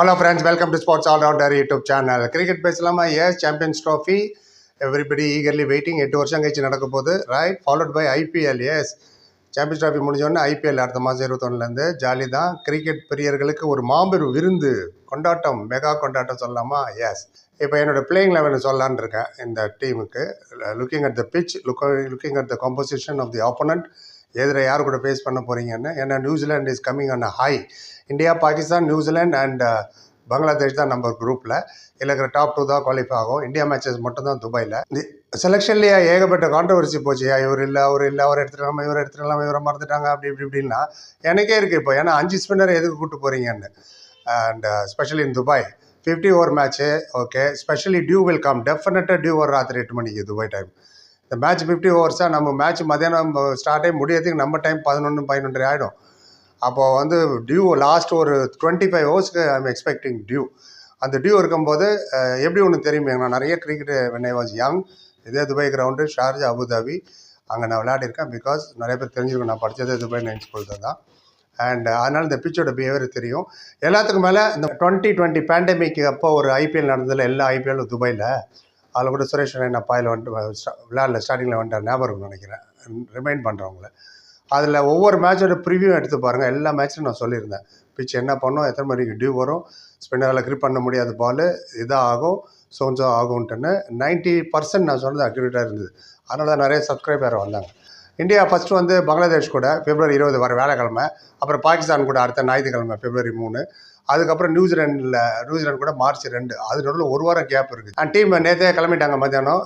Hello friends welcome to sports all rounder YouTube channel cricket பேசலாமா? Yes champions trophy everybody eagerly waiting எட்டு வருஷம் கழிச்சு நடக்க போகுது. Right followed by IPL yes champions trophy முடிஞ்சோடனே IPL அடுத்த மாதம் இருபத்தொன்னுலேருந்து ஜாலி தான். கிரிக்கெட் பிரியர்களுக்கு ஒரு மாபெரும் விருந்து. கொண்டாட்டம். மெகா கொண்டாட்டம் சொல்லலாமா? எஸ் இப்போ என்னோடய பிளேயிங் லெவன் சொல்லலான்னு இருக்கேன். இந்த டீமுக்கு looking at the pitch looking at the composition of the opponent எதிர யார் கூட ஃபேஸ் பண்ண போகிறீங்கன்னு ஏன்னா New Zealand is coming on a high India Pakistan New Zealand and Bangladesh தான் நம்ம குரூப்பில் இருக்கிற டாப் டூ தான் குவாலிஃபை ஆகும். இந்தியா மேட்சஸ் மட்டும் தான் துபாயில். செலெக்ஷன்லேயே ஏகப்பட்ட கான்ட்ரவர்சி போச்சு. இவர் இல்லை அவர் இல்லை அவர் எடுத்துக்கலாம் இவர் எடுத்துக்கலாம் இவரை மறந்துட்டாங்க அப்படி இப்படி இப்படின்னா எனக்கே இருக்குது இப்போ. ஏன்னா அஞ்சு ஸ்பின்னர் எதுக்கு கூப்பிட்டு போகிறீங்கன்னு and specially in Dubai fifty over match okay specially dew will come டெஃபினட்டாக டியூ வரும் ராத்திரி எட்டு மணிக்கு துபாய் டைம் இந்த மேட்ச் ஃபிஃப்டி ஓவர்ஸாக நம்ம மேட்ச் மத்தியானம் ஸ்டார்ட் ஆகி முடியறதுக்கு நம்ம டைம் பதினொன்று பதினொன்று ஆகிடும் அப்போது வந்து டியூ லாஸ்ட் ஒரு டுவெண்ட்டி ஃபைவ் ஹவர்ஸ்க்கு ஐம் எக்ஸ்பெக்டிங் டியூ அந்த டியூ இருக்கும்போது எப்படி ஒன்று தெரியுமே? நான் நிறைய cricket when I was young இதே Dubai ground Sharjah Abu Dhabi அங்கே நான் விளையாடிருக்கேன் பிகாஸ் நிறைய பேர் தெரிஞ்சிருக்கேன் நான் படித்ததே துபாய் நைன் ஸ்கூல் தான் அண்ட் அதனால் இந்த பிச்சோட பிஹேவியர் தெரியும். எல்லாத்துக்கும் மேலே இந்த டுவெண்ட்டி டுவெண்ட்டி பேண்டமிக் அப்போ ஒரு ஐபிஎல் நடந்ததில் எல்லா ஐபிஎல்லும் துபாயில். அதில் கூட சுரேஷ் ரெய்னா பாயில் வந்துட்டு விளாட்ல ஸ்டார்டிங்கில் வந்துட்டார் ஞாபகம் நினைக்கிறேன். ரிமைண்ட் பண்ணுறவங்கள அதில் ஒவ்வொரு மேட்சோட ப்ரிவியூ எடுத்து பாருங்கள் எல்லா மேட்ச்சும் நான் சொல்லியிருந்தேன். பிச் என்ன பண்ணும் எத்தனை மணிக்கு டியூ வரும் ஸ்பின்னரால் க்ரிப் பண்ண முடியாத பால் இதாக ஆகும் சோன்சோ ஆகும்ட்டுன்னு நைன்ட்டி பர்சன்ட் நான் சொன்னது அக்யூரேட்டாக இருந்தது. அதனால தான் நிறைய சப்ஸ்கிரைபர் வந்தாங்க. இந்தியா ஃபஸ்ட்டு வந்து பங்களாதேஷ் கூட பிப்ரவரி இருபது வர வேலைக்கிழமை அப்புறம் பாகிஸ்தான் கூட அடுத்த ஞாயிற்றுக்கிழமை பிப்ரவரி மூணு. அதுக்கப்புறம் நியூசிலாண்டில் நியூசிலாந்து கூட மார்ச் ரெண்டு. அது நடுவில் ஒரு வாரம் கேப் இருக்குது அண்ட் டீம் நேற்றே கிளம்பிட்டாங்க மத்தியானம்.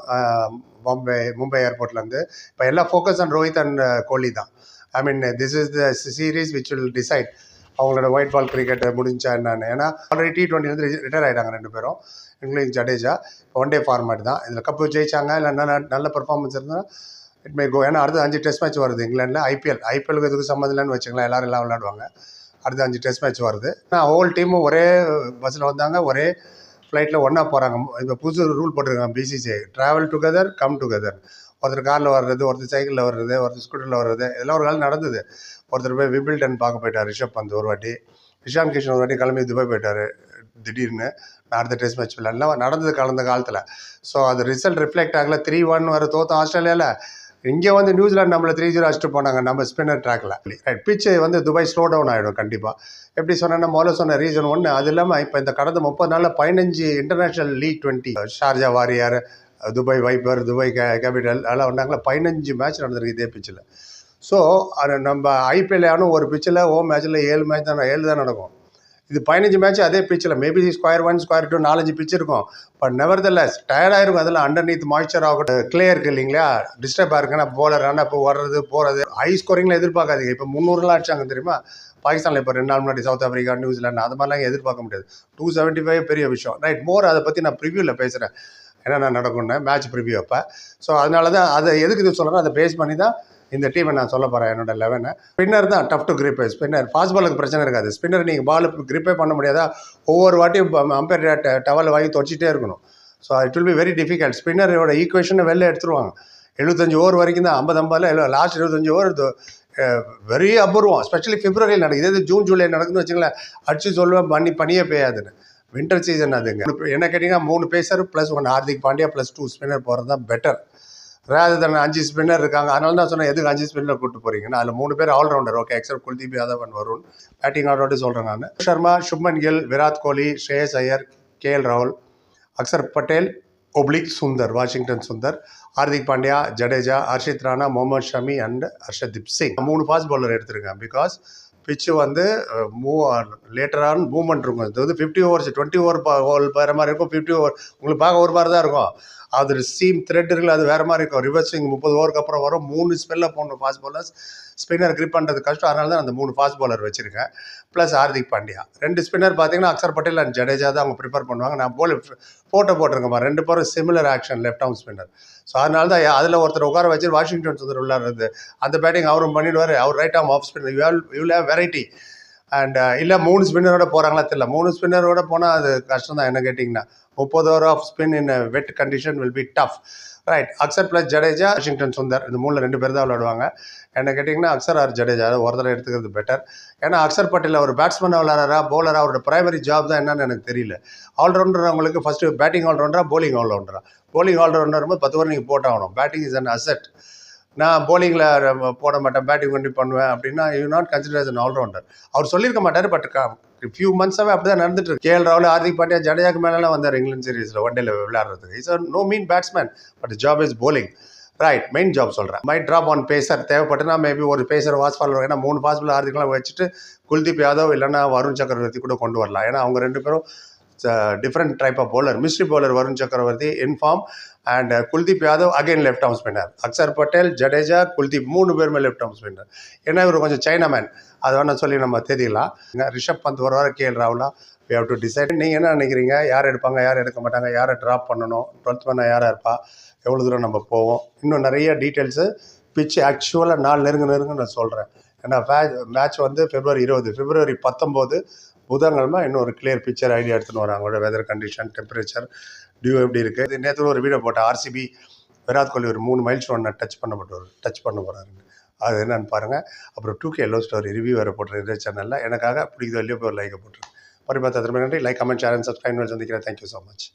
பாம்பே மும்பை ஏர்போர்ட்லேருந்து இப்போ எல்லாம் focus on Rohit and Kohli தான். I mean this is the series which will decide அவங்களோட ஒயிட் பால் கிரிக்கெட் முடிஞ்சா என்னன்னு. ஏன்னா ஆல்ரெடி டி டுவெண்ட்டிலேருந்து ரிட்டையர் ஆகிட்டாங்க ரெண்டு பேரும் English Jadeja. One day format தான். இதில் கப்பு ஜெயிச்சாங்க. இல்லை நல்ல நல்ல பெர்ஃபார்மன்ஸ் இருந்தால் இட் மே கோ ஏன்னா அடுத்து அஞ்சு டெஸ்ட் மேட்ச் வருது இங்கிலாண்டில் ஐபிஎல் ஐபிஎலுக்கு எதுக்கு சம்மந்தம் இல்லைன்னு வச்சுக்கலாம் எல்லாரும் எல்லாம் விளையாடுவாங்க. அடுத்த அஞ்சு டெஸ்ட் மேட்ச் வருது. நான் ஹோல் டீமும் ஒரே பஸ்ஸில் வந்தாங்க ஒரே ஃப்ளைட்டில் ஒன்றா போகிறாங்க இப்போ புதுசு ரூல் போட்டிருக்காங்க BCCI travel together come together ஒருத்தர் காரில் வர்றது ஒருத்தர் சைக்கிளில் வர்றது ஒருத்தர் ஸ்கூட்டரில் வர்றது இதெல்லாம் ஒரு காலம் நடந்தது. ஒருத்தர் போய் விபில்டன் பார்க்க போயிட்டார் ரிஷப் பந்த் ஒரு வாட்டி. இஷான் கிஷன் ஒரு வாட்டி கிளம்பி துபாய் போயிட்டார் திடீர்னு. நான் அடுத்த டெஸ்ட் மேட்ச் விளையாடலாம் நடந்தது கலந்த காலத்தில். ஸோ அது ரிசல்ட் ரிஃப்ளெக்ட் ஆகல. த்ரீ ஒன் வர தோத்தம் ஆஸ்திரேலியாவில் இங்கே வந்து நியூசிலாந்து நம்மளை த்ரீ ஜீரோ அடிச்சுட்டு போனாங்க நம்ம ஸ்பின்னர் ட்ராக்ல ரைட் பிச்சு வந்து துபாய் ஸ்லோ டவுன் ஆகிடும் கண்டிப்பாக எப்படி சொன்னேன்னா முதல்ல சொன்ன ரீசன் ஒன்று அது இல்லாமல் இப்போ இந்த கடந்த முப்பது நாளில் பதினஞ்சு international league twenty Sharjah warrior Dubai viper Dubai K capital அதெல்லாம் வந்தாங்களா பதினஞ்சு மேட்ச் நடந்திருக்கு இதே பிச்சில் ஸோ அது நம்ம ஐபிஎல் ஆனும் ஒரு பிச்சில் ஓ மேட்ச்சில் ஏழு மேட்ச் தான் ஏழு தான் நடக்கும். இது பதினஞ்சு மேட்ச் அதே பிச்சில் maybe square one square two நாலஞ்சு பிச் இருக்கும். பட் நெவர் த லெஸ் டயர்டாயிருக்கும் அதில் அண்டர் நீத் மாய்ச்சர் ஆகட்டும் கிளியர் இருக்கு இல்லைங்களா? டிஸ்டர்பாக இருக்குன்னா போலர் ஆனால் இப்போ வர்றது போகிறது ஹை ஸ்கோரிங்லாம் எதிர்பார்க்காதீங்க. இப்போ முந்நூறுலாம் அடிச்சாங்க தெரியுமா? பாகிஸ்தானில் இப்போ ரெண்டு நாள் முன்னாடி சவுத் ஆஃப்ரிக்கா நியூசிலாந்து அது மாதிரிலாம் எதிர்பார்க்க முடியாது. டூ செவன்ட்டி ஃபைவ் பெரிய விஷயம். ரைட் மோர் அதை பற்றி நான் ப்ரிவியூவில் பேசுகிறேன் என்னென்ன நடக்கும்னு மேட்ச் ப்ரிவியூ அப்போ. ஸோ அதனால தான் அதை எதுக்கு இது சொல்கிறேன் அதை பேஸ் பண்ணி தான் இந்த டீமை நான் சொல்ல போகிறேன் என்னோட லெவனை ஸ்பின்னர் தான் tough to grip spinner fast பாலுக்கு பிரச்சனை இருக்காது. ஸ்பின்னர் நீங்கள் பால் கிரிப்பே பண்ண முடியாதா? ஒவ்வொரு வாட்டியும் அம்பையர் டவல் வாங்கி தொடச்சிட்டே இருக்கணும். So it will be very difficult ஸ்பின்னரோட ஈக்குவேஷனை வெளில எடுத்துருவாங்க. எழுபத்தஞ்சு ஓவர் வரைக்கும் தான் ஐம்பது ஐம்பதில் லாஸ்ட் எழுபத்தஞ்சு ஓவர் வெரி அபூர்வம். ஸ்பெஷலி பிப்ரவரியில் நடக்குது இதே ஜூன் ஜூலை நடக்குதுன்னு வச்சுங்களேன் அடிச்சு சொல்லுவேன் பண்ணி பனியே பெய்யாதுன்னு. வின்டர் சீசன் அதுங்க என்ன கேட்டிங்கன்னா மூணு pacer plus one Hardik Pandya plus two spinner போகிறது தான் பெட்டர் ரேதர் அஞ்சு ஸ்பின்னர் இருக்காங்க. அதனால தான் சொன்னேன் எதுக்கு அஞ்சு ஸ்பின்னர் கூட்டு போறீங்கன்னா. அதில் மூணு பேர் all rounder okay except Kuldeep Yadav and Varun. Batting all rounder சொல்கிறேன் நான். சர்மா சுப்மன் கில் விராட் கோலி ஸ்ரேயஸ் ஐயர் கேஎல் ராகுல் Axar Patel oblique Sundar Washington Sundar Hardik Pandya Jadeja Harshit Rana Mohammed Shami and Arshdeep Singh மூணு ஃபாஸ்ட் பவுலர் எடுத்திருக்கேன் பிகாஸ் பிச்சு வந்து move லேட்டரான movement இருக்கும். இது வந்து fifty overs twenty over over வேறு மாதிரி இருக்கும். ஃபிஃப்டி ஓவர் உங்களுக்கு பார்க்க ஒரு மாதிரி தான் இருக்கும். அது சீம் த்ரெட் அது வேறு மாதிரி இருக்கும். ரிவர்ஸிங் முப்பது ஓவருக்கு அப்புறம் வரும். மூணு ஸ்பெல்லில் போடணும் ஃபாஸ்ட் பாலர்ஸ் ஸ்பின்னர் கிரிப் பண்ணுறது கஷ்டம். அதனால தான் அந்த மூணு ஃபாஸ்ட் பாலர் வச்சுருக்கேன். ப்ளஸ் ஹார்திக் பாண்டியா ரெண்டு ஸ்பின்னர் பார்த்தீங்கன்னா அக்சர் பட்டேல் அண்ட் ஜடேஜா தான் அவங்க ப்ரிப்பேர் பண்ணுவாங்க. நான் போல் ஃபோட்டோ போட்டிருக்கேன் ரெண்டு பேரும் similar action left arm spinner so அதனால தான் அதில் ஒருத்தர் உட்கார வச்சு வாஷிங்டன் சுந்தர் உள்ளார் அந்த பேட்டிங் அவரும் பண்ணிடுவார். அவர் right arm off spinner you you have variety and uh, இல்லை மூணு ஸ்பின்னரோட போகிறாங்களா தெரியல. மூணு ஸ்பின்னரோட போனால் அது கஷ்டம் தான் என்ன கேட்டிங்கன்னா முப்பது over of spin in wet condition will be tough right Axar plus Jadeja Washington Sundar இந்த மூணில் ரெண்டு பேர் தான் விளையாடுவாங்க. என்ன கேட்டிங்கன்னா அக்சர் ஆர் ஜடேஜா அது எடுத்துக்கிறது பெட்டர் ஏன்னா அக்சர் பட்டேல் ஒரு பேட்ஸ்மேனாக விளாட்றாரா பவுலரா அவரோட பிரைமரி ஜாப் தான் என்னன்னு எனக்கு தெரியல. ஆல்ரவுண்டர் அவங்களுக்கு ஃபஸ்ட்டு பேட்டிங் ஆல்ரவுண்டரா போலிங் ஆல்ரவுண்டரா போலிங் ஆல்ரவுண்டர் போது பத்து ஓவர் நீங்கள் போட்டாகணும். பேட்டிங் இஸ் அன் அசெட் நான் போலிங்கில் போட மாட்டேன் பேட்டிங் பண்ணி பண்ணுவேன் அப்படின்னா you not consider as an all rounder அவர் சொல்லியிருக்க மாட்டார் பட் ஃபியூ மந்த்ஸாகவே அப்படி தான் நடந்துட்டு இருக்கு. கேஎல் ராகுல் ஹார்திக் பாண்டியா ஜடேஜாக்கு மேலாம் வந்தார் இங்கிலாந்து சீரீஸில் ஒன் டேல விளையாடுறதுக்கு. Is no mean batsman but job is bowling right main job சொல்கிறேன் மை ட்ராப் ஆன் பேசர் தேவைப்பட்டுனா மேபி ஒரு பேசர் வாஸ் ஃபாலோ ஏன்னா மூணு பாசிபிள் ஹார்திக்லாம் வச்சுட்டு குல்தீப் யாதவ் இல்லைன்னா வருண் சக்கரவர்த்தி கூட கொண்டு வரலாம். ஏன்னா அவங்க ரெண்டு பேரும் different type of bowler mystery bowler Varun Chakravarthy in form and Kuldeep Yadav again left arm spinner Axar Patel Jadeja Kuldeep மூணு பேருமே லெஃப்ட் ஆர்ம் ஸ்பின்னர் ஏன்னா இவர் கொஞ்சம் சைனா மேன் அதை வேணால் சொல்லி நம்ம தெரிஞ்சிக்கலாம் ரிஷப் பந்த் ஒரு வாரம் கேஎல் ராகுலா. வி ஹவ் டு டிசைட் நீங்கள் என்ன நினைக்கிறீங்க? யார் எடுப்பாங்க? யார் எடுக்க மாட்டாங்க? யாரை ட்ராப் பண்ணணும்? டுவெல்த் மேனாக யாராக இருப்பா? எவ்வளோ தூரம் நம்ம போவோம்? இன்னும் நிறைய டீட்டெயில்ஸு பிச்சு ஆக்சுவலாக நாலு நெருங்க நெருங்க நான் சொல்கிறேன் ஏன்னா மேட்ச் வந்து பிப்ரவரி இருபது. பிப்ரவரி பத்தொம்போது புதன்கிழமை இன்னொரு கிளியர் பிக்சர் ஐடியா எடுத்துன்னு வராங்க. அவங்களோட வெதர் கண்டிஷன் டெம்பரேச்சர் டியூ எப்படி இருக்குது நேற்று ஒரு வீடியோ போட்டேன் ஆர்சிபி விராட் கோலி ஒரு மூணு மைல் ஸ்டோனை டச் பண்ணப்பட்டு டச் பண்ண போகிறாருங்க அது என்னன்னு பாருங்கள் அப்புறம் two K love story review வேறு போட்டுருக்கேன் இதே சேனலில் எனக்காக பிடிக்குதோ இல்லையோ போய் லைக்கை போட்டுருக்கேன் மறுபடியும் பார்த்து திரும்ப நன்றி like comment share and subscribe சந்திக்கிறேன். Thank you so much